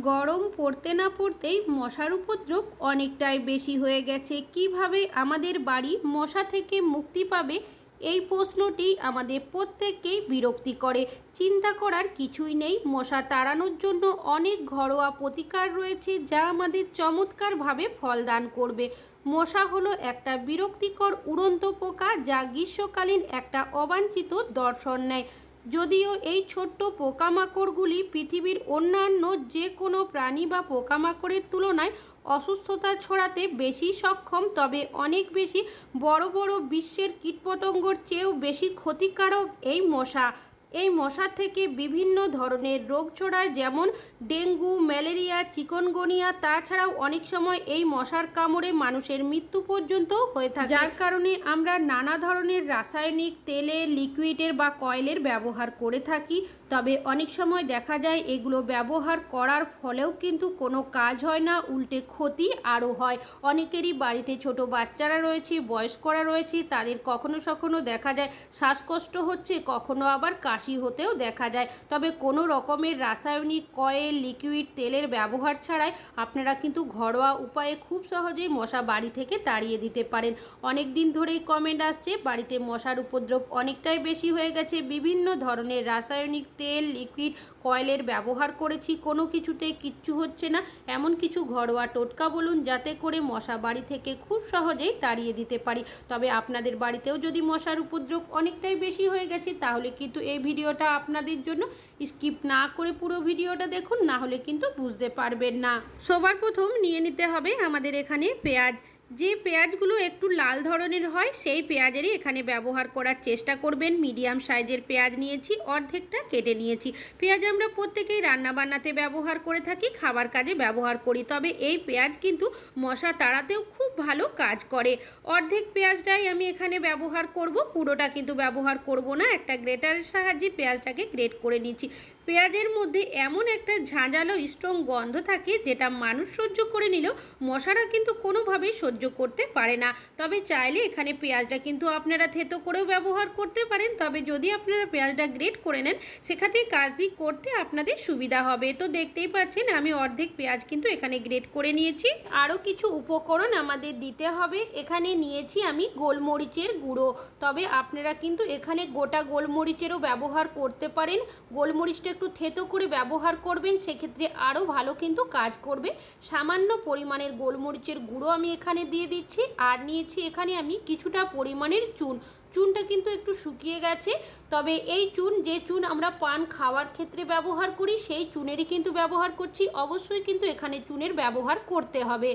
গরম পড়তে না পড়তেই মশার উপদ্রব অনেকটাই বেশি হয়ে গেছে। কীভাবে আমাদের বাড়ি মশা থেকে মুক্তি পাবে? এই প্রশ্নটি আমাদের প্রত্যেককেই বিরক্তি করে। চিন্তা করার কিছুই নেই। মশা তাড়ানোর জন্য অনেক ঘরোয়া প্রতিকার রয়েছে যা আমাদের চমৎকারভাবে ফলদান করবে। মশা হলো একটা বিরক্তিকর উড়ন্ত পোকা যা গ্রীষ্মকালীন একটা অবাঞ্ছিত দর্শন নেয়। যদিও এই ছোট্ট পোকামাকড়গুলি পৃথিবীর অন্যান্য যে কোনো প্রাণী বা পোকামাকড়ের তুলনায় অসুস্থতা ছড়াতে বেশি সক্ষম, তবে অনেক বেশি বড় বড় বিশ্বের কীটপতঙ্গর চেয়েও বেশি ক্ষতিকারক এই মশা। এই মশা থেকে বিভিন্ন ধরনের রোগ ছড়ায়, যেমন ডেঙ্গু ম্যালেরিয়া চিকনগনিয়া তাছাড়াও অনেক সময় এই মশার কামড়ে মানুষের মৃত্যু পর্যন্ত হয়ে থাকে। যার কারণে আমরা নানা ধরনের রাসায়নিক তেলে লিকুইডের বা কয়েলের ব্যবহার করে থাকি। তবে অনেক সময় দেখা যায় এগুলো ব্যবহার করার ফলেও কিন্তু কোনো কাজ হয় না উল্টে ক্ষতি আরও হয়। অনেকেরই বাড়িতে ছোট বাচ্চারা রয়েছে বয়স্করা রয়েছে তাদের কখনো সখনো দেখা যায় শ্বাসকষ্ট হচ্ছে কখনো আবার কাশি হতেও দেখা যায়। তবে কোনো রকমের রাসায়নিক কয়েল লিকুইড তেলের ব্যবহার ছাড়াই আপনারা কিন্তু ঘরোয়া উপায়ে খুব সহজেই মশা বাড়ি থেকে তাড়িয়ে দিতে পারেন। অনেক দিন ধরেই কমেন্ট আসছে, বাড়িতে মশার উপদ্রব অনেকটাই বেশি হয়ে গেছে। বিভিন্ন ধরনের রাসায়নিক তেল লিকুইড কয়েলের ব্যবহার করেছি, কোনো কিছুতে কিচ্ছু হচ্ছে না। এমন কিছু ঘরোয়া টোটকা বলুন, যাতে করে মশা বাড়ি থেকে খুব সহজেই তাড়িয়ে দিতে পারি। তবে আপনাদের বাড়িতেও যদি মশার উপদ্রব অনেকটাই বেশি হয়ে গেছে, তাহলে কিন্তু এই ভিডিওটা আপনাদের জন্য স্কিপ না করে পুরো ভিডিওটা দেখুন। না হলে কিন্তু বুঝতে পারবেন না। সবার প্রথম নিয়ে নিতে হবে আমাদের এখানে পেঁয়াজ। যে পেঁয়াজগুলো একটু লাল ধরনের হয়, সেই পেঁয়াজেরই এখানে ব্যবহার করার চেষ্টা করবেন। মিডিয়াম সাইজের পেঁয়াজ নিয়েছি, অর্ধেকটা কেটে নিয়েছি। পেঁয়াজ আমরা প্রত্যেকেই রান্না বান্নাতে ব্যবহার করে থাকি, খাবার কাজে ব্যবহার করি, তবে এই পেঁয়াজ কিন্তু মশা তাড়াতেও খুব ভালো কাজ করে। অর্ধেক পেঁয়াজটাই আমি এখানে ব্যবহার করব, পুরোটা কিন্তু ব্যবহার করব না, একটা গ্রেটারের সাহায্যে পেঁয়াজটাকে গ্রেট করে নিচ্ছি। পেঁয়াজের মধ্যে এমন একটা ঝাঁঝালো স্ট্রং গন্ধ থাকে, যেটা মানুষ সহ্য করে নিলেও মশারা কিন্তু কোনোভাবেই সহ্য করতে পারে না। তবে চাইলে এখানে পেঁয়াজটা কিন্তু আপনারা থেতো করেও ব্যবহার করতে পারেন। তবে যদি আপনারা পেঁয়াজটা গ্রেট করে নেন, সেখানে কাজই করতে আপনাদের সুবিধা হবে। তো দেখতেই পাচ্ছেন, আমি অর্ধেক পেঁয়াজ কিন্তু এখানে গ্রেট করে নিয়েছি। আরও কিছু উপকরণ আমাদের দিতে হবে। এখানে নিয়েছি আমি গোলমরিচের গুঁড়ো। তবে আপনারা কিন্তু এখানে গোটা গোলমরিচেরও ব্যবহার করতে পারেন। গোলমরিচটা একটু থেতো করে ব্যবহার করবেন, সেক্ষেত্রে আরও ভালো কিন্তু কাজ করবে। সামান্য পরিমাণের গোলমরিচের গুঁড়ো আমি এখানে দিয়ে দিচ্ছি। আর নিয়েছি এখানে আমি কিছুটা পরিমাণের চুন। চুনটা কিন্তু একটু শুকিয়ে গেছে। তবে এই চুন, যে চুন আমরা পান খাওয়ার ক্ষেত্রে ব্যবহার করি, সেই চুনেরই কিন্তু ব্যবহার করছি। অবশ্যই কিন্তু এখানে চুনের ব্যবহার করতে হবে।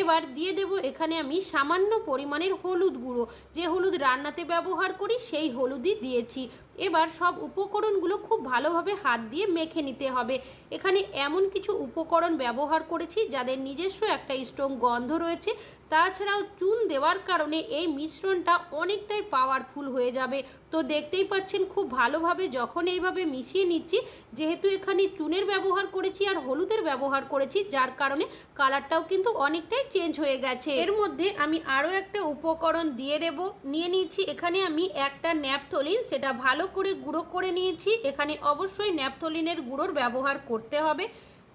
এবার দিয়ে দেব এখানে আমি সামান্য পরিমাণের হলুদ গুঁড়ো। যে হলুদ রান্নাতে ব্যবহার করি, সেই হলুদই দিয়েছি। এবার সব উপকরণগুলো খুব ভালোভাবে হাত দিয়ে মেখে নিতে হবে। এখানে এমন কিছু উপকরণ ব্যবহার করেছি, যাদের নিজস্ব একটা স্ট্রং গন্ধ রয়েছে তাছাড়াও চুন দেওয়ার কারণে এই মিশ্রণটা অনেকটাই পাওয়ারফুল হয়ে যাবে। তো দেখতেই পাচ্ছেন, খুব ভালোভাবে যখন এইভাবে মিশিয়ে নিচ্ছি, যেহেতু এখানে চুনের ব্যবহার করেছি আর হলুদের ব্যবহার করেছি, যার কারণে কালারটাও কিন্তু অনেকটাই চেঞ্জ হয়ে গেছে। এর মধ্যে আমি আরও একটা উপকরণ দিয়ে দেব। নিয়ে নিয়েছি, এখানে আমি একটা ন্যাপথলিন, সেটা ভালো করে গুঁড়ো করে নিয়েছি। এখানে অবশ্যই ন্যাপথলিনের গুঁড়োর ব্যবহার করতে হবে।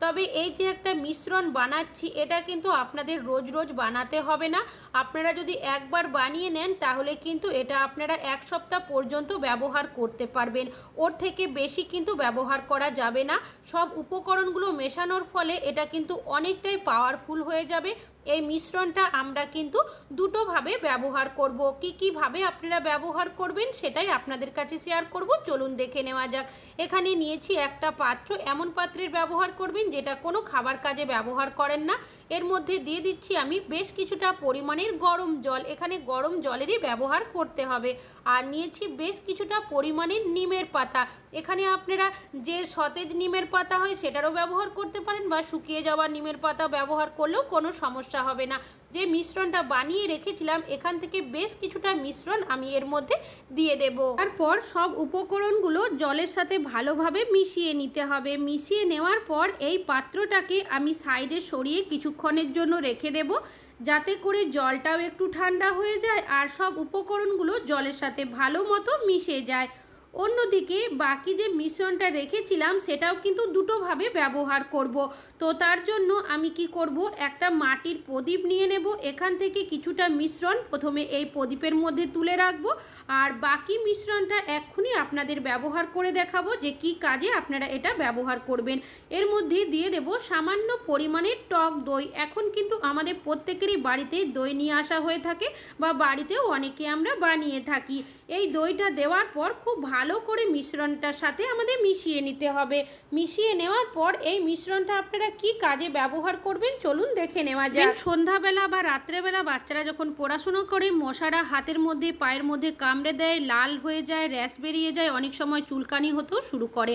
তবে এই যে একটা মিশ্রণ বানাচ্ছি, এটা কিন্তু আপনাদের রোজ রোজ বানাতে হবে না। আপনারা যদি একবার বানিয়ে নেন, তাহলে কিন্তু এটা আপনারা এক সপ্তাহ পর্যন্ত ব্যবহার করতে পারবেন। ওর থেকে বেশি কিন্তু ব্যবহার করা যাবে না। সব উপকরণগুলো মেশানোর ফলে এটা কিন্তু অনেকটাই পাওয়ারফুল হয়ে যাবে। এই মিশ্রণটা আমরা কিন্তু দুটোভাবে ব্যবহার করব। কি কীভাবে আপনারা ব্যবহার করবেন সেটাই আপনাদের কাছে শেয়ার করব। চলুন দেখে নেওয়া যাক। এখানে নিয়েছি একটা পাত্র। এমন পাত্রের ব্যবহার করবেন যেটা কোনো খাবার কাজে ব্যবহার করেন না। এর মধ্যে দিয়ে দিচ্ছি আমি বেশ কিছুটা পরিমাণের গরম জল। এখানে গরম জলেরই ব্যবহার করতে হবে। আর নিয়েছি বেশ কিছুটা পরিমাণের নিমের পাতা। এখানে আপনারা যে সতেজ নিমের পাতা হয় সেটারও ব্যবহার করতে পারেন বা শুকিয়ে যাওয়া নিমের পাতা ব্যবহার করলেও কোনো সমস্যা হবে না। যে মিশ্রণটা বানিয়ে রেখেছিলাম, এখান থেকে বেশ কিছুটা মিশ্রণ আমি এর মধ্যে দিয়ে দেব। তারপর সব উপকরণগুলো জলের সাথে ভালোভাবে মিশিয়ে নিতে হবে। মিশিয়ে নেওয়ার পর এই পাত্রটাকে আমি সাইডে সরিয়ে কিছুক্ষণের জন্য রেখে দেব, যাতে করে জলটাও একটু ঠান্ডা হয়ে যায় আর সব উপকরণগুলো জলের সাথে ভালো মতো মিশে যায়। অন্যদিকে বাকি যে মিশ্রণটা রেখেছিলাম, সেটাও কিন্তু দুটোভাবে ব্যবহার করব। তো তার জন্য আমি কি করব? একটা মাটির প্রদীপ নিয়ে নেব। এখান থেকে কিছুটা মিশ্রণ প্রথমে এই প্রদীপের মধ্যে তুলে রাখব। আর বাকি মিশ্রণটা এক্ষুনি আপনাদের ব্যবহার করে দেখাবো যে কি কাজে আপনারা এটা ব্যবহার করবেন। এর মধ্যে দিয়ে দেব সামান্য পরিমাণে টক দই। এখন কিন্তু আমাদের প্রত্যেকেরই বাড়িতে দই নিয়ে আসা হয়ে থাকে বা বাড়িতেও অনেকে আমরা বানিয়ে থাকি। এই দইটা দেওয়ার পর খুব ভালো করে মিশ্রণটার সাথে আমাদের মিশিয়ে নিতে হবে। মিশিয়ে নেওয়ার পর এই মিশ্রণটা আপনারা কি কাজে ব্যবহার করবেন চলুন দেখে নেওয়া যাক। সন্ধ্যাবেলা বা রাত্রেবেলা বাচ্চারা যখন পড়াশুনো করে, মশারা হাতের মধ্যে, পায়ের মধ্যে কামড়ে দেয়, লাল হয়ে যায়, র্যাশ বেরিয়ে যায়, অনেক সময় চুলকানি হতেও শুরু করে।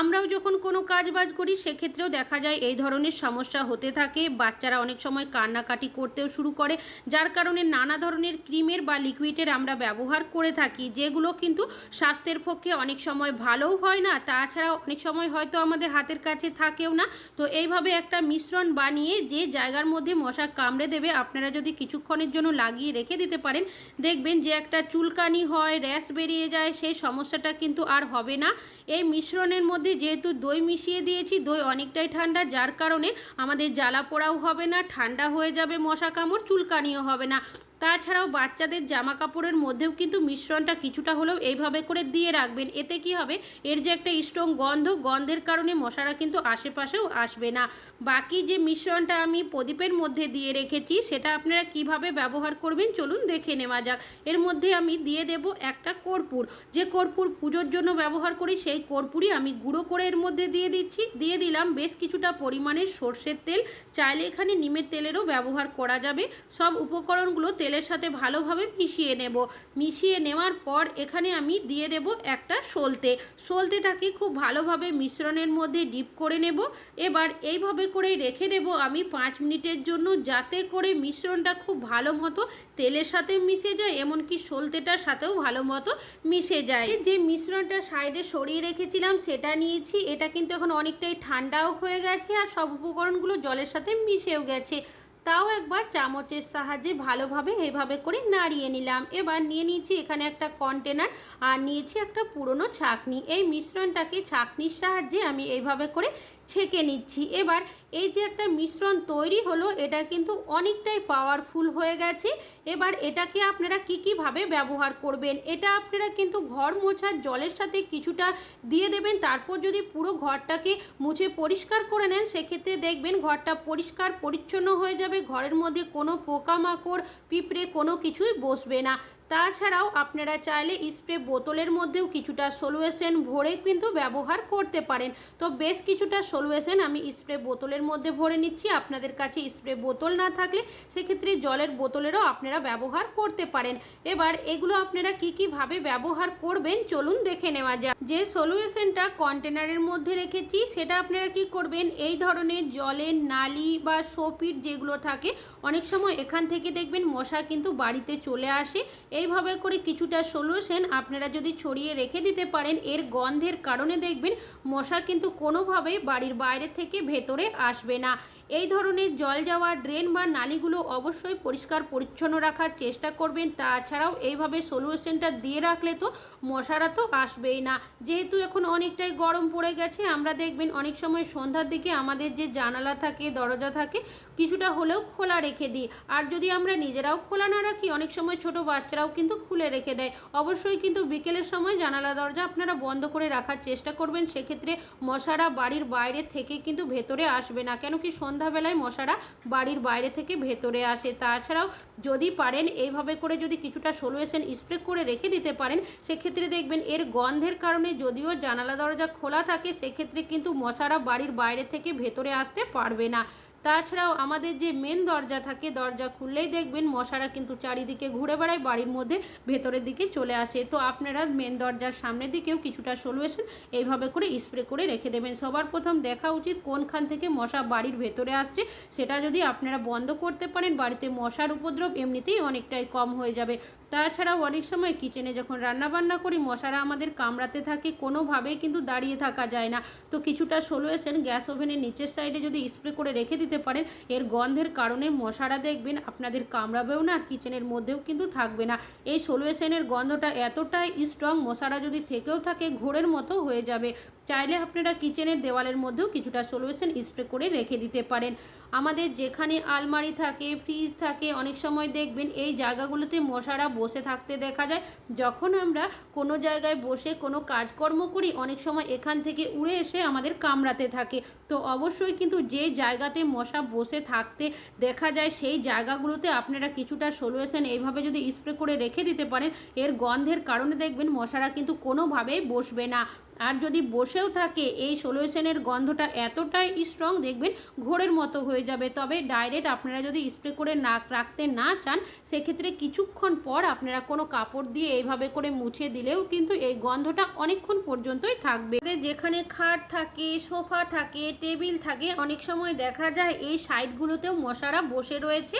আমরাও যখন কোনো কাজ বাজ করি, সেক্ষেত্রেও দেখা যায় এই ধরনের সমস্যা হতে থাকে। বাচ্চারা অনেক সময় কান্নাকাটি করতেও শুরু করে। যার কারণে নানা ধরনের ক্রিমের বা লিকুইডের আমরা ব্যবহার করে থাকি। যেগুলো কিন্তু স্বাস্থ্যের পক্ষে অনেক সময় ভালোও হয় না, তাছাড়াও অনেক সময় হয়তো আমাদের হাতের কাছে থাকেও না। তো এইভাবে একটা মিশ্রণ বানিয়ে যে জায়গার মধ্যে মশা কামড়ে দেবে, আপনারা যদি কিছুক্ষণের জন্য লাগিয়ে রেখে দিতে পারেন, দেখবেন যে একটা চুলকানি হয়, র্যাশ বেরিয়ে যায়, সেই সমস্যাটা কিন্তু আর হবে না। এই মিশ্রণের মধ্যে যেহেতু দই মিশিয়ে দিয়েছি, দই অনেকটাই ঠান্ডা, যার কারণে আমাদের জ্বালা পোড়াও হবে না, ঠান্ডা হয়ে যাবে মশা কামড়, চুলকানিও হবে না। তাছাড়াও বাচ্চাদের জামা কাপড়ের মধ্যেও কিন্তু মিশ্রণটা কিছুটা হলেও এইভাবে করে দিয়ে রাখবেন। এতে কি হবে? এর যে একটা স্ট্রং গন্ধ, গন্ধের কারণে মশারা কিন্তু আশেপাশেও আসবে না। বাকি যে মিশ্রণটা আমি প্রদীপের মধ্যে দিয়ে রেখেছি, সেটা আপনারা কীভাবে ব্যবহার করবেন চলুন দেখে নেওয়া যাক। এর মধ্যে আমি দিয়ে দেব একটা কর্পূর। যে কর্পূর পুজোর জন্য ব্যবহার করি, সেই কর্পূরই আমি গুঁড়ো করে এর মধ্যে দিয়ে দিচ্ছি। দিয়ে দিলাম বেশ কিছুটা পরিমাণের সর্ষের তেল। চাইলে এখানে নিমের তেলেরও ব্যবহার করা যাবে। সব উপকরণগুলো তেলের সাথে ভালোভাবে মিশিয়ে নেব। মিশিয়ে নেওয়ার পর এখানে আমি দিয়ে দেব একটা সলতে। সলতেটাকে খুব ভালোভাবে মিশ্রণের মধ্যে ডিপ করে নেব। এবার এইভাবে করে রেখে দেব আমি পাঁচ মিনিটের জন্য যাতে করে মিশ্রণটা খুব ভালো মতো তেলের সাথে মিশে যায়, এমনকি সলতেটার সাথেও ভালো মতো মিশে যায়। যে মিশ্রণটা সাইডে সরিয়ে রেখেছিলাম, সেটা নিয়েছি। এটা কিন্তু এখন অনেকটাই ঠান্ডাও হয়ে গেছে আর সব উপকরণগুলো জলের সাথে মিশেও গেছে। তাও একবার চামচের সাহায্যে ভালোভাবে এভাবে করে নাড়িয়ে নিলাম। এবার নিয়ে নিয়েছি এখানে একটা কন্টেনার আর নিয়েছি একটা পুরনো ছাকনি। এই মিশ্রণটাকে ছাকনির সাহায্যে আমি এইভাবে করে ছেঁকে নিচ্ছি। এবার এই যে একটা মিশ্রণ তৈরি হলো, এটা কিন্তু অনেকটাই পাওয়ারফুল হয়ে গেছে। এবার এটাকে আপনারা কি কীভাবে ব্যবহার করবেন, এটা আপনারা কিন্তু ঘর মোছার জলের সাথে কিছুটা দিয়ে দেবেন। তারপর যদি পুরো ঘরটাকে মুছে পরিষ্কার করে নেন, সেক্ষেত্রে দেখবেন ঘরটা পরিষ্কার পরিচ্ছন্ন হয়ে যাবে। ঘরের মধ্যে কোনো পোকামাকড় পিঁপড়ে কোনো কিছুই বসবে না। তাছাড়াও আপনারা চাইলে স্প্রে বোতলের মধ্যেও কিছুটা সলুয়েশন ভরে কিন্তু ব্যবহার করতে পারেন। তো বেশ কিছুটা সলুয়েশন আমি স্প্রে বোতলের মধ্যে ভরে নিচ্ছি। আপনাদের কাছে স্প্রে বোতল না থাকলে সেক্ষেত্রে জলের বোতলেরও আপনারা ব্যবহার করতে পারেন। এবার এগুলো আপনারা কি কীভাবে ব্যবহার করবেন চলুন দেখে নেওয়া যাক। যে সলুয়েশনটা কন্টেনারের মধ্যে রেখেছি, সেটা আপনারা কি করবেন? এই ধরনের জলের নালি বা সোপিট যেগুলো থাকে, অনেক সময় এখান থেকে দেখবেন মশা কিন্তু বাড়িতে চলে আসে এইভাবে করে কিছুটা সলিউশন আপনারা যদি ছড়িয়ে রেখে দিতে পারেন, এর গন্ধের কারণে দেখবেন মশা কিন্তু কোনোভাবেই বাড়ির বাইরে থেকে ভেতরে আসবে না। এই ধরনের জল যাওয়া ড্রেন বা নালিগুলো অবশ্যই পরিষ্কার, পরিচ্ছন্ন রাখার চেষ্টা করবেন। তাছাড়াও এইভাবে সলিউশনটা দিয়ে রাখলে তো মশারা তো আসবেই না। যেহেতু এখন অনেকটাই গরম পড়ে গেছে, আমরা দেখবেন অনেক সময় সন্ধ্যার দিকে আমাদের যে জানালা থাকে, দরজা থাকে, কিছুটা হলেও খোলা রেখে দিই। আর যদি আমরা নিজেরাও খোলা না রাখি, অনেক সময় ছোট বাচ্চারাও কিন্তু খুলে রেখে দেয়। অবশ্যই কিন্তু বিকেলের সময় জানালা, দরজা আপনারা বন্ধ করে রাখার চেষ্টা করবেন। সেক্ষেত্রে মশারা বাড়ির বাইরে থেকে কিন্তু ভেতরে আসবে না। কেন কি সন্ধ্যাবেলায় মশারা বাড়ির বাইরে থেকে ভেতরে আসে। তাছাড়াও যদি পারেন, এইভাবে করে যদি কিছুটা সলুয়েশন স্প্রে করে রেখে দিতে পারেন, সেক্ষেত্রে দেখবেন এর গন্ধের কারণে যদিও জানালা দরজা খোলা থাকে, সেক্ষেত্রে কিন্তু মশারা বাড়ির বাইরে থেকে ভেতরে আসতে পারবে না। তাছাড়াও আমাদের যে মেন দরজা থাকে, দরজা খুললেই দেখবেন মশারা কিন্তু চারিদিকে ঘুরে বেড়ায়, বাড়ির মধ্যে ভেতরের দিকে চলে আসে। তো আপনারা মেন দরজার সামনের দিকেও কিছুটা সলিউশন এইভাবে করে স্প্রে করে রেখে দেবেন। সবার প্রথম দেখা উচিত কোনখান থেকে মশা বাড়ির ভেতরে আসছে, সেটা যদি আপনারা বন্ধ করতে পারেন, বাড়িতে মশার উপদ্রব এমনিতেই অনেকটাই কম হয়ে যাবে। তাছাড়াও অনেক সময় কিচেনে যখন রান্না বান্না করি, মশারা আমাদের কামড়াতে থাকে, কোনোভাবেই কিন্তু দাঁড়িয়ে থাকা যায় না। তো কিছুটা সলিউশন গ্যাস ওভেনের নিচের সাইডে যদি স্প্রে করে রেখে দিতে দিতে পারেন এর গন্ধের কারণে মশারা দেখবেন আপনাদের কামড়াবেও না, আর কিচেনের মধ্যেও কিন্তু থাকবে না। এই সোলুয়েশনের গন্ধটা এতটাই স্ট্রং মশারা যদি থেকেও থাকে, ঘোরের মতো হয়ে যাবে। চাইলে আপনারা কিচেনের দেওয়ালের মধ্যেও কিছুটা সোলুয়েশন স্প্রে করে রেখে দিতে পারেন। আমাদের যেখানে আলমারি থাকে, ফ্রিজ থাকে, অনেক সময় দেখবেন এই জায়গাগুলোতে মশারা বসে থাকতে দেখা যায়। যখন আমরা কোনো জায়গায় বসে কোনো কাজকর্ম করি, অনেক সময় এখান থেকে উড়ে এসে আমাদের কামড়াতে থাকে। তো অবশ্যই কিন্তু যে জায়গাতে মশা বসে থাকতে দেখা যায়, সেই জায়গাগুলোতে আপনারা কিছুটা সলিউশন এইভাবে যদি স্প্রে করে রেখে দিতে পারেন, এর গন্ধের কারণে দেখবেন মশারা কিন্তু কোনোভাবেই বসবে না। আর যদি বসেও থাকে, এই সলিউশনের গন্ধটা এতটাই স্ট্রং দেখবেন, ঘোরের মতো হয়ে যাবে। তবে ডাইরেক্ট আপনারা যদি স্প্রে করে নাক রাখতে না চান, সেক্ষেত্রে কিছুক্ষণ পর আপনারা কোনো কাপড় দিয়ে এইভাবে করে মুছে দিলেও কিন্তু এই গন্ধটা অনেকক্ষণ পর্যন্তই থাকবে। যেখানে খাট থাকে, সোফা থাকে, টেবিল থাকে, অনেক সময় দেখা যায় এই সাইডগুলোতেও মশারা বসে রয়েছে।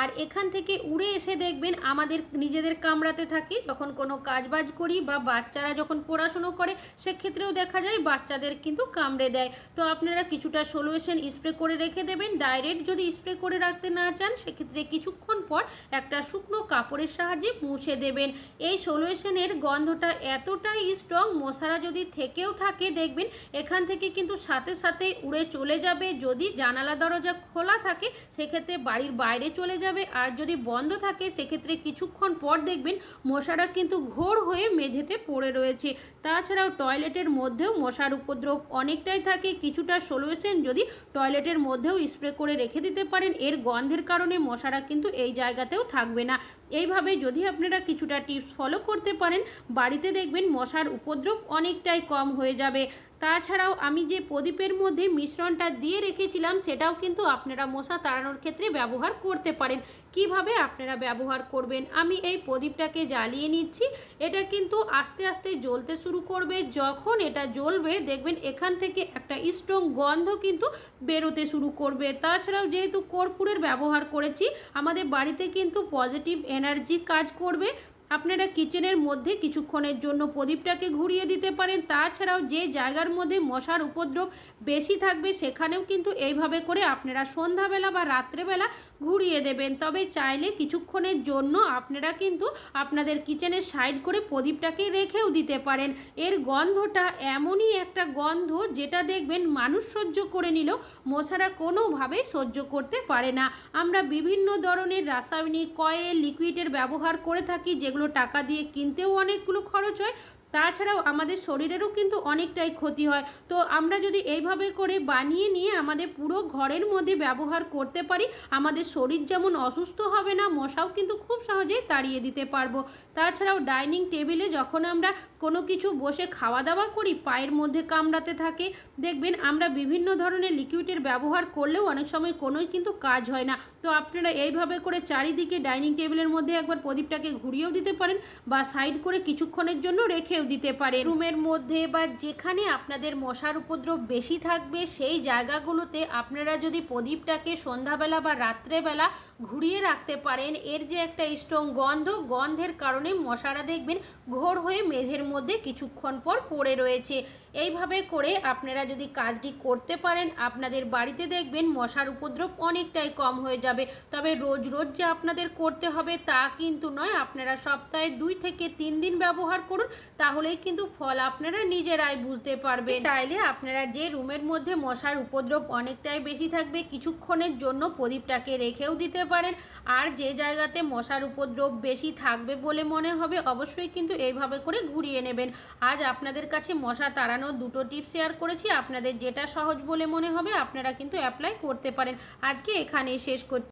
আর এখান থেকে উড়ে এসে দেখবেন আমাদের নিজেদের কামড়াতে থাকি, যখন কোনো কাজবাজ করি বা বাচ্চারা যখন পড়াশুনো করে, সেক্ষেত্রেও দেখা যায় বাচ্চাদের কিন্তু কামড়ে দেয়। তো আপনারা কিছুটা সলিউশন স্প্রে করে রেখে দেবেন। ডাইরেক্ট যদি স্প্রে করে রাখতে না চান, সেক্ষেত্রে কিছুক্ষণ পর একটা শুকনো কাপড়ের সাহায্যে মুছে দেবেন। এই সলিউশনের গন্ধটা এতটাই স্ট্রং মশারা যদি থেকেও থাকে, দেখবেন এখান থেকে কিন্তু সাথে সাথে উড়ে চলে যাবে। যদি জানালা দরজা খোলা থাকে, সেক্ষেত্রে বাড়ির বাইরে চলে যাবে। আর যদি বন্ধ থাকে, সেক্ষেত্রে কিছুক্ষণ পর দেখবেন মশারা কিন্তু ঘোর হয়ে মেঝেতে পড়ে রয়েছে। তাছাড়াও টয়লেটের মধ্যেও মশার উপদ্রব অনেকটাই থাকে। কিছুটা সলিউশন যদি টয়লেটের মধ্যেও স্প্রে করে রেখে দিতে পারেন, এর গন্ধের কারণে মশারা কিন্তু এই জায়গাতেও থাকবে না। এইভাবে যদি আপনারা কিছুটা টিপস ফলো করতে পারেন, বাড়িতে দেখবেন মশার উপদ্রব অনেকটাই কম হয়ে যাবে। তাছাড়াও আমি যে প্রদীপের মধ্যে মিশ্রণটা দিয়ে রেখেছিলাম, সেটাও কিন্তু আপনারা মশা তাড়ানোর ক্ষেত্রে ব্যবহার করতে পারেন। কীভাবে আপনারা ব্যবহার করবেন? আমি এই প্রদীপটাকে জ্বালিয়ে নিচ্ছি। এটা কিন্তু আস্তে আস্তে জ্বলতে শুরু করবে। যখন এটা জ্বলবে, দেখবেন এখান থেকে একটা স্ট্রং গন্ধ কিন্তু বেরোতে শুরু করবে। তাছাড়াও যেহেতু কর্পূরের ব্যবহার করেছি, আমাদের বাড়িতে কিন্তু পজিটিভ এনার্জি কাজ করবে। আপনারা কিচেনের মধ্যে কিছুক্ষণের জন্য প্রদীপটাকে ঘুরিয়ে দিতে পারেন। তাছাড়াও যে জায়গার মধ্যে মশার উপদ্রব বেশি থাকবে, সেখানেও কিন্তু এইভাবে করে আপনারা সন্ধ্যাবেলা বা রাত্রেবেলা ঘুরিয়ে দেবেন। তবে চাইলে কিছুক্ষণের জন্য আপনারা কিন্তু আপনাদের কিচেনের সাইড করে প্রদীপটাকে রেখেও দিতে পারেন। এর গন্ধটা এমনই একটা গন্ধ যেটা দেখবেন মানুষ সহ্য করে নিলেও মশারা কোনোভাবেই সহ্য করতে পারে না। আমরা বিভিন্ন ধরনের রাসায়নিক, কয়েল, লিকুইডের ব্যবহার করে থাকি যেগুলো টাকা দিয়ে কিনতেও অনেকগুলো খরচ হয়। তাছাড়াও আমাদের শরীরেরও কিন্তু অনেকটাই ক্ষতি হয়। তো আমরা যদি এইভাবে করে বানিয়ে নিয়ে আমাদের পুরো ঘরের মধ্যে ব্যবহার করতে পারি, আমাদের শরীর যেমন অসুস্থ হবে না, মশাও কিন্তু খুব সহজেই তাড়িয়ে দিতে পারব। তাছাড়াও ডাইনিং টেবিলে যখন আমরা কোনো কিছু বসে খাওয়া দাওয়া করি, পায়ের মধ্যে কামড়াতে থাকে। দেখবেন আমরা বিভিন্ন ধরনের লিকুইডের ব্যবহার করলেও অনেক সময় কোনোই কিন্তু কাজ হয় না। তো আপনারা এইভাবে করে চারিদিকে ডাইনিং টেবিলের মধ্যে একবার প্রদীপটাকে ঘুরিয়েও দিতে পারেন বা সাইড করে কিছুক্ষণের জন্য রেখেও দিতে পারে রুমের মধ্যে বা যেখানে আপনাদের মশার উপদ্রব বেশি থাকবে, সেই জায়গাগুলোতে আপনারা যদি প্রদীপটাকে সন্ধ্যাবেলা বা রাত্রেবেলা ঘুরিয়ে রাখতে পারেন, এর যে একটা স্ট্রং গন্ধ, গন্ধের কারণে মশারা দেখবেন ঘোর হয়ে মেঝের মধ্যে কিছুক্ষণ পর পড়ে রয়েছে। এইভাবে করে আপনারা যদি কাজটি করতে পারেন, আপনাদের বাড়িতে দেখবেন মশার উপদ্রব অনেকটাই কম হয়ে যাবে। তবে রোজ রোজ যে আপনাদের করতে হবে তা কিন্তু নয়, আপনারা সপ্তাহে দুই থেকে তিন দিন ব্যবহার করুন, তাহলেই কিন্তু ফল আপনারা নিজেরাই বুঝতে পারবেন। চাইলে আপনারা যে রুমের মধ্যে মশার উপদ্রব অনেকটাই বেশি থাকবে, কিছুক্ষণের জন্য প্রদীপটাকে রেখেও দিতে পারেন। আর যে জায়গাতে মশার উপদ্রব বেশি থাকবে বলে মনে হবে, অবশ্যই কিন্তু এইভাবে করে ঘুরিয়ে নেবেন। আজ আপনাদের কাছে মশা তাড়ানোর দুটো টিপস শেয়ার করেছি, আপনাদের যেটা সহজ বলে মনে হবে, আপনারা কিন্তু অ্যাপ্লাই করতে পারেন। আজকে এখানেই শেষ করছি।